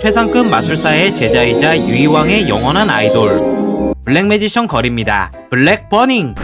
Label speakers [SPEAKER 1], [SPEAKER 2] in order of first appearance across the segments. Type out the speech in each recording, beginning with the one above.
[SPEAKER 1] 최상급 마술사의 제자이자 유이왕의 영원한 아이돌 블랙 매지션 걸입니다. 블랙 버닝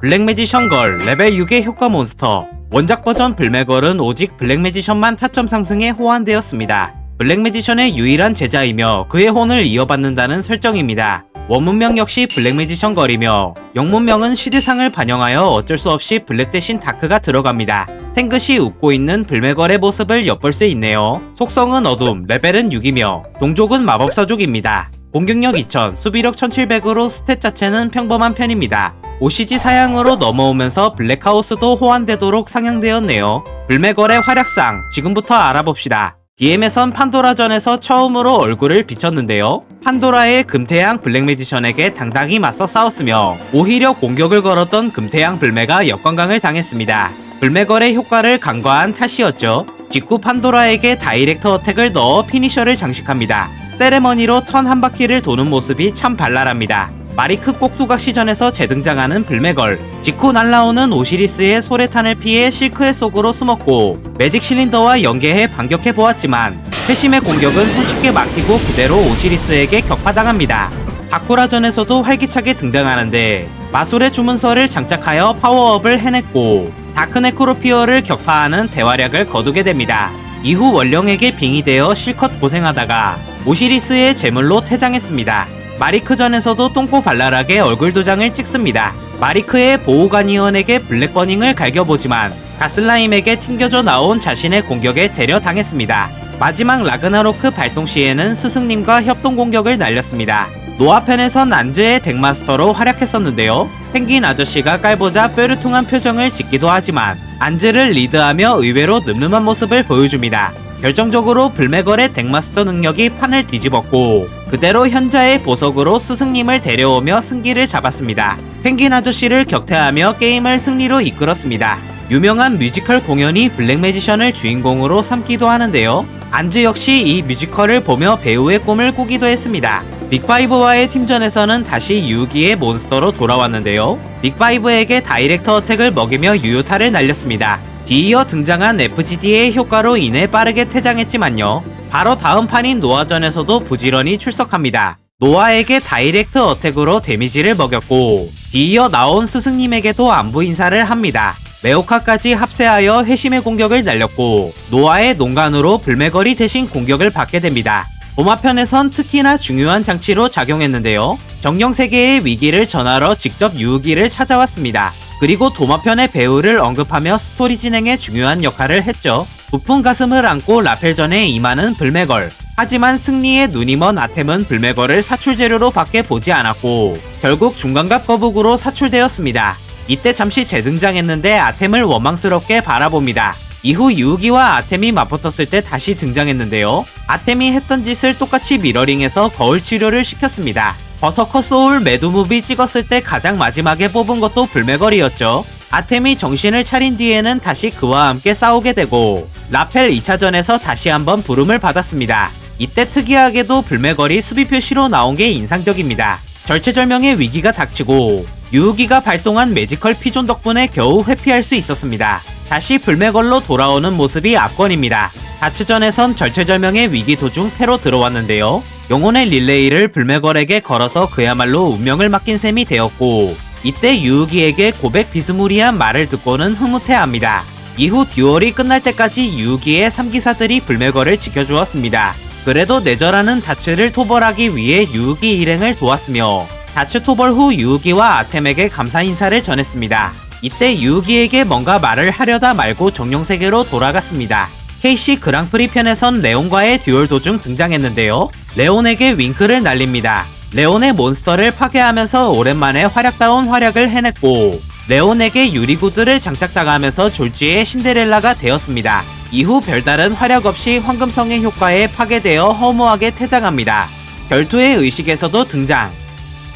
[SPEAKER 1] 블랙 매지션 걸 레벨 6의 효과 몬스터 원작 버전 블랙걸은 오직 블랙 매지션만 타점 상승에 호환되었습니다. 블랙 매지션의 유일한 제자이며 그의 혼을 이어받는다는 설정입니다. 원문명 역시 블랙 매지션 걸이며 영문명은 시대상을 반영하여 어쩔 수 없이 블랙 대신 다크가 들어갑니다. 생긋이 웃고 있는 블랙걸의 모습을 엿볼 수 있네요. 속성은 어둠, 레벨은 6이며 종족은 마법사족입니다. 공격력 2000, 수비력 1700으로 스탯 자체는 평범한 편입니다. OCG 사양으로 넘어오면서 블랙하우스도 호환되도록 상향되었네요. 불매걸의 활약상 지금부터 알아봅시다. DM에선 판도라전에서 처음으로 얼굴을 비쳤는데요. 판도라의 금태양 블랙매지션에게 당당히 맞서 싸웠으며 오히려 공격을 걸었던 금태양 불매가 역관광을 당했습니다. 불매걸의 효과를 간과한 탓이었죠. 직후 판도라에게 다이렉트 어택을 넣어 피니셔를 장식합니다. 세레머니로 턴 한 바퀴를 도는 모습이 참 발랄합니다. 마리크 꼭두각 시전에서 재등장하는 불매걸 직후 날라오는 오시리스의 소래탄을 피해 실크의 속으로 숨었고 매직 실린더와 연계해 반격해 보았지만 회심의 공격은 손쉽게 막히고 그대로 오시리스에게 격파당합니다. 바쿠라전에서도 활기차게 등장하는데 마술의 주문서를 장착하여 파워업을 해냈고 다크네크로피어를 격파하는 대활약을 거두게 됩니다. 이후 원령에게 빙의되어 실컷 고생하다가 오시리스의 제물로 퇴장했습니다. 마리크전에서도 똥꼬 발랄하게 얼굴 도장을 찍습니다. 마리크의 보호가니언에게 블랙버닝을 갈겨보지만 가슬라임에게 튕겨져 나온 자신의 공격에 데려당했습니다. 마지막 라그나로크 발동 시에는 스승님과 협동 공격을 날렸습니다. 노아편에선 안즈의 덱마스터로 활약했었는데요. 펭귄 아저씨가 깔보자 뾰루퉁한 표정을 짓기도 하지만 안즈를 리드하며 의외로 늠름한 모습을 보여줍니다. 결정적으로 불매걸의 덱마스터 능력이 판을 뒤집었고 그대로 현자의 보석으로 스승님을 데려오며 승기를 잡았습니다. 펭귄 아저씨를 격퇴하며 게임을 승리로 이끌었습니다. 유명한 뮤지컬 공연이 블랙 매지션을 주인공으로 삼기도 하는데요. 안즈 역시 이 뮤지컬을 보며 배우의 꿈을 꾸기도 했습니다. 빅파이브와의 팀전에서는 다시 유기의 몬스터로 돌아왔는데요. 빅파이브에게 다이렉터 어택을 먹이며 유효타를 날렸습니다. 뒤이어 등장한 FGD의 효과로 인해 빠르게 퇴장했지만요. 바로 다음 판인 노아전에서도 부지런히 출석합니다. 노아에게 다이렉트 어택으로 데미지를 먹였고 뒤이어 나온 스승님에게도 안부 인사를 합니다. 메오카까지 합세하여 회심의 공격을 날렸고 노아의 농간으로 불매거리 대신 공격을 받게 됩니다. 도마편에선 특히나 중요한 장치로 작용했는데요. 정령세계의 위기를 전하러 직접 유기를 찾아왔습니다. 그리고 도마편의 배우를 언급하며 스토리 진행에 중요한 역할을 했죠. 부푼 가슴을 안고 라펠전에 임하는 불매걸. 하지만 승리의 눈이 먼 아템은 불매걸을 사출 재료로 밖에 보지 않았고 결국 중간갑 거북으로 사출되었습니다. 이때 잠시 재등장했는데 아템을 원망스럽게 바라봅니다. 이후 유기와 아템이 맞붙었을 때 다시 등장했는데요. 아템이 했던 짓을 똑같이 미러링해서 거울 치료를 시켰습니다. 버서커 소울 매드무비 찍었을 때 가장 마지막에 뽑은 것도 불매걸이었죠. 아템이 정신을 차린 뒤에는 다시 그와 함께 싸우게 되고 라펠 2차전에서 다시 한번 부름을 받았습니다. 이때 특이하게도 불매걸이 수비 표시로 나온 게 인상적입니다. 절체절명의 위기가 닥치고 유기가 발동한 매지컬 피존 덕분에 겨우 회피할 수 있었습니다. 다시 불매걸로 돌아오는 모습이 압권입니다. 다츠전에선 절체절명의 위기 도중 패로 들어왔는데요. 영혼의 릴레이를 불매걸에게 걸어서 그야말로 운명을 맡긴 셈이 되었고 이때 유기에게 고백 비스무리한 말을 듣고는 흐뭇해합니다. 이후 듀얼이 끝날 때까지 유기의 3기사들이 불매걸을 지켜주었습니다. 그래도 내절하는 다츠를 토벌하기 위해 유기 일행을 도왔으며 다츠 토벌 후 유기와 아템에게 감사 인사를 전했습니다. 이때 유기에게 뭔가 말을 하려다 말고 정령세계로 돌아갔습니다. KC 그랑프리 편에선 레온과의 듀얼 도중 등장했는데요. 레온에게 윙크를 날립니다. 레온의 몬스터를 파괴하면서 오랜만에 활약다운 활약을 해냈고 레온에게 유리구두를 장착당하면서 졸지의 신데렐라가 되었습니다. 이후 별다른 활약 없이 황금성의 효과에 파괴되어 허무하게 퇴장합니다. 결투의 의식에서도 등장.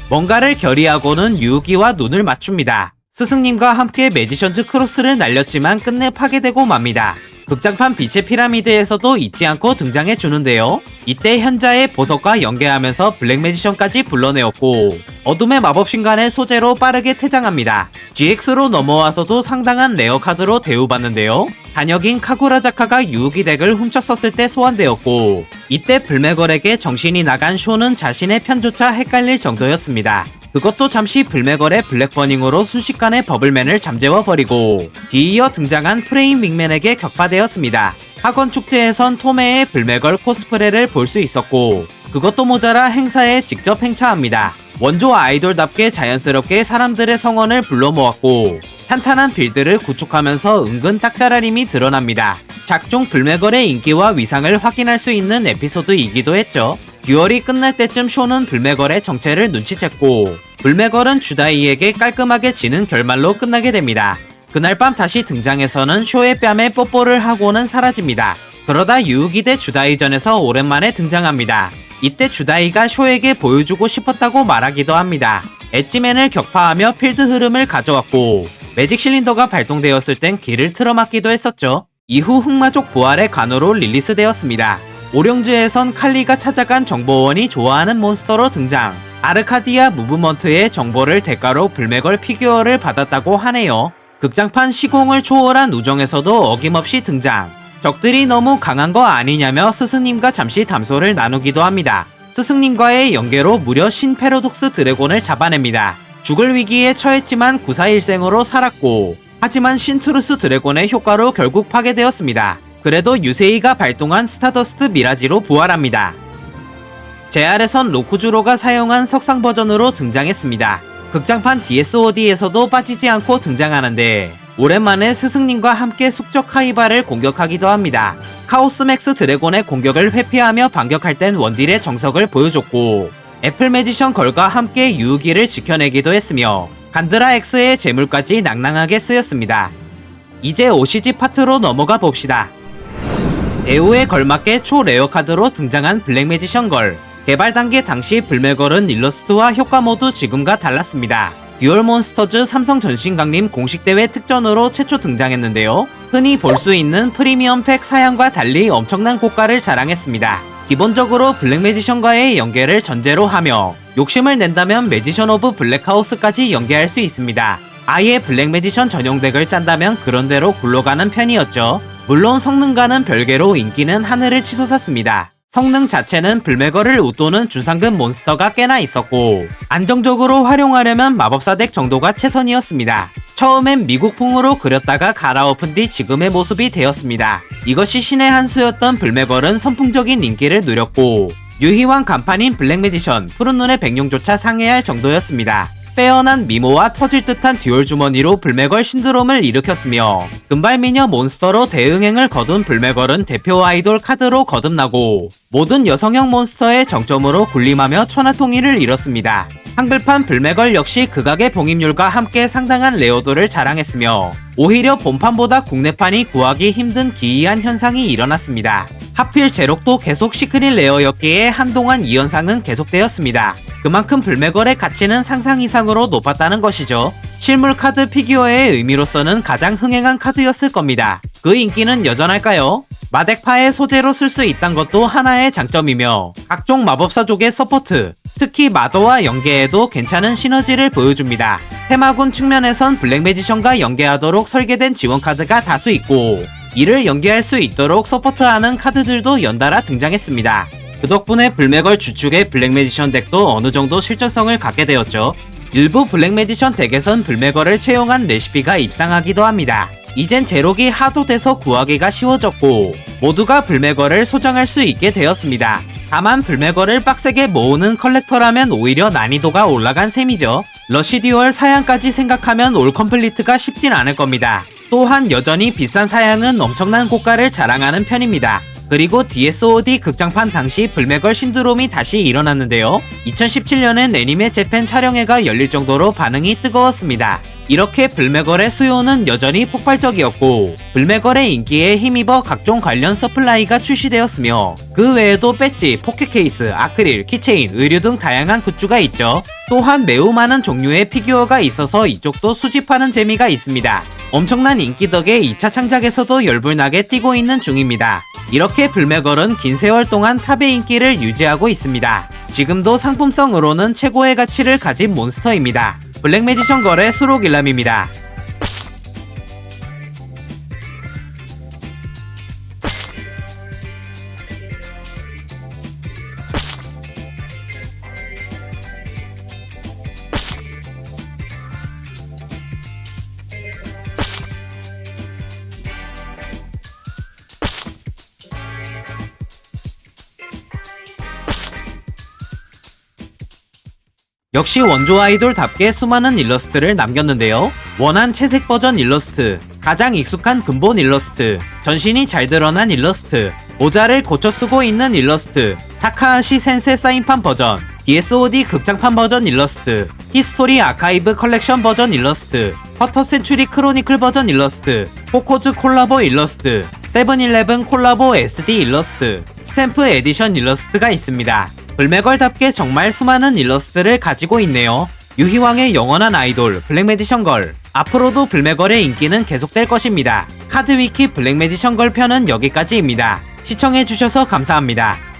[SPEAKER 1] 뭔가를 결의하고는 유기와 눈을 맞춥니다. 스승님과 함께 매지션즈 크로스를 날렸지만 끝내 파괴되고 맙니다. 극장판 빛의 피라미드에서도 잊지 않고 등장해 주는데요. 이때 현자의 보석과 연계하면서 블랙매지션까지 불러내었고 어둠의 마법신간의 소재로 빠르게 퇴장합니다. GX로 넘어와서도 상당한 레어 카드로 대우받는데요. 단역인 카구라자카가 유우기 덱을 훔쳤었을 때 소환되었고 이때 불매걸에게 정신이 나간 쇼는 자신의 편조차 헷갈릴 정도였습니다. 그것도 잠시 불매걸의 블랙버닝으로 순식간에 버블맨을 잠재워버리고 뒤이어 등장한 프레임 윙맨에게 격파되었습니다. 학원 축제에선 토메의 불매걸 코스프레를 볼 수 있었고 그것도 모자라 행사에 직접 행차합니다. 원조 아이돌답게 자연스럽게 사람들의 성원을 불러 모았고 탄탄한 빌드를 구축하면서 은근 딱자라림이 드러납니다. 작중 불매걸의 인기와 위상을 확인할 수 있는 에피소드이기도 했죠. 듀얼이 끝날 때쯤 쇼는 불매걸의 정체를 눈치챘고 불매걸은 주다이에게 깔끔하게 지는 결말로 끝나게 됩니다. 그날 밤 다시 등장해서는 쇼의 뺨에 뽀뽀를 하고는 사라집니다. 그러다 유우기 대 주다이전에서 오랜만에 등장합니다. 이때 주다이가 쇼에게 보여주고 싶었다고 말하기도 합니다. 엣지맨을 격파하며 필드 흐름을 가져왔고 매직 실린더가 발동되었을 땐 길을 틀어막기도 했었죠. 이후 흑마족 부활의 간호로 릴리스되었습니다. 오령즈에선 칼리가 찾아간 정보원이 좋아하는 몬스터로 등장. 아르카디아 무브먼트의 정보를 대가로 불매걸 피규어를 받았다고 하네요. 극장판 시공을 초월한 우정에서도 어김없이 등장. 적들이 너무 강한 거 아니냐며 스승님과 잠시 담소를 나누기도 합니다. 스승님과의 연계로 무려 신 패러독스 드래곤을 잡아냅니다. 죽을 위기에 처했지만 구사일생으로 살았고 하지만 신트루스 드래곤의 효과로 결국 파괴되었습니다. 그래도 유세이가 발동한 스타더스트 미라지로 부활합니다. JR에선 로쿠주로가 사용한 석상 버전으로 등장했습니다. 극장판 DSOD에서도 빠지지 않고 등장하는데 오랜만에 스승님과 함께 숙적 카이바를 공격하기도 합니다. 카오스 맥스 드래곤의 공격을 회피하며 반격할 땐 원딜의 정석을 보여줬고 애플 매지션 걸과 함께 유기를 지켜내기도 했으며 간드라 X의 재물까지 낭낭하게 쓰였습니다. 이제 OCG 파트로 넘어가 봅시다. 대우에 걸맞게 초레어 카드로 등장한 블랙 매지션 걸. 개발 단계 당시 불매걸은 일러스트와 효과 모두 지금과 달랐습니다. 듀얼 몬스터즈 삼성 전신 강림 공식 대회 특전으로 최초 등장했는데요. 흔히 볼 수 있는 프리미엄 팩 사양과 달리 엄청난 고가를 자랑했습니다. 기본적으로 블랙 매지션과의 연계를 전제로 하며 욕심을 낸다면 매지션 오브 블랙하우스까지 연계할 수 있습니다. 아예 블랙 매지션 전용 덱을 짠다면 그런대로 굴러가는 편이었죠. 물론 성능과는 별개로 인기는 하늘을 치솟았습니다. 성능 자체는 불매거를 웃도는 주상급 몬스터가 꽤나 있었고 안정적으로 활용하려면 마법사 덱 정도가 최선이었습니다. 처음엔 미국풍으로 그렸다가 갈아엎은 뒤 지금의 모습이 되었습니다. 이것이 신의 한 수였던 불매걸은 선풍적인 인기를 누렸고 유희왕 간판인 블랙매디션 푸른 눈의 백룡조차 상회할 정도였습니다. 빼어난 미모와 터질 듯한 듀얼 주머니로 불매걸 신드롬을 일으켰으며 금발미녀 몬스터로 대응행을 거둔 불매걸은 대표 아이돌 카드로 거듭나고 모든 여성형 몬스터의 정점으로 군림하며 천하통일을 이뤘습니다. 한글판 불매걸 역시 극악의 봉입률과 함께 상당한 레어도를 자랑했으며 오히려 본판보다 국내판이 구하기 힘든 기이한 현상이 일어났습니다. 하필 제록도 계속 시크릿 레어였기에 한동안 이 현상은 계속되었습니다. 그만큼 불매걸의 가치는 상상 이상으로 높았다는 것이죠. 실물 카드 피규어의 의미로서는 가장 흥행한 카드였을 겁니다. 그 인기는 여전할까요? 마덱파의 소재로 쓸 수 있단 것도 하나의 장점이며 각종 마법사족의 서포트, 특히 마도와 연계에도 괜찮은 시너지를 보여줍니다. 테마군 측면에선 블랙매지션과 연계하도록 설계된 지원 카드가 다수 있고 이를 연계할 수 있도록 서포트하는 카드들도 연달아 등장했습니다. 그 덕분에 불매걸 주축의 블랙매지션 덱도 어느 정도 실전성을 갖게 되었죠. 일부 블랙매지션 덱에선 불매걸을 채용한 레시피가 입상하기도 합니다. 이젠 제록이 하도 돼서 구하기가 쉬워졌고 모두가 불매걸을 소장할 수 있게 되었습니다. 다만 불매걸을 빡세게 모으는 컬렉터라면 오히려 난이도가 올라간 셈이죠. 러시 듀얼 사양까지 생각하면 올 컴플리트가 쉽진 않을 겁니다. 또한 여전히 비싼 사양은 엄청난 고가를 자랑하는 편입니다. 그리고 DSOD 극장판 당시 불매걸 신드롬이 다시 일어났는데요. 2017년엔 애니메 재팬 촬영회가 열릴 정도로 반응이 뜨거웠습니다. 이렇게 불매걸의 수요는 여전히 폭발적이었고 불매걸의 인기에 힘입어 각종 관련 서플라이가 출시되었으며 그 외에도 배지, 포켓 케이스, 아크릴, 키체인, 의류 등 다양한 굿즈가 있죠. 또한 매우 많은 종류의 피규어가 있어서 이쪽도 수집하는 재미가 있습니다. 엄청난 인기 덕에 2차 창작에서도 열불나게 뛰고 있는 중입니다. 이렇게 불매걸은 긴 세월 동안 탑의 인기를 유지하고 있습니다. 지금도 상품성으로는 최고의 가치를 가진 몬스터입니다. 블랙매지션 걸의 수록 일람입니다. 역시 원조 아이돌답게 수많은 일러스트를 남겼는데요. 원한 채색 버전 일러스트, 가장 익숙한 근본 일러스트, 전신이 잘 드러난 일러스트, 모자를 고쳐 쓰고 있는 일러스트, 타카하시 센세 사인판 버전, DSOD 극장판 버전 일러스트, 히스토리 아카이브 컬렉션 버전 일러스트, 퍼터 센츄리 크로니클 버전 일러스트, 포코즈 콜라보 일러스트, 세븐일레븐 콜라보 SD 일러스트, 스탬프 에디션 일러스트가 있습니다. 불매걸답게 정말 수많은 일러스트를 가지고 있네요. 유희왕의 영원한 아이돌 블랙매디션 걸. 앞으로도 불매걸의 인기는 계속될 것입니다. 카드위키 블랙매디션 걸 편은 여기까지입니다. 시청해주셔서 감사합니다.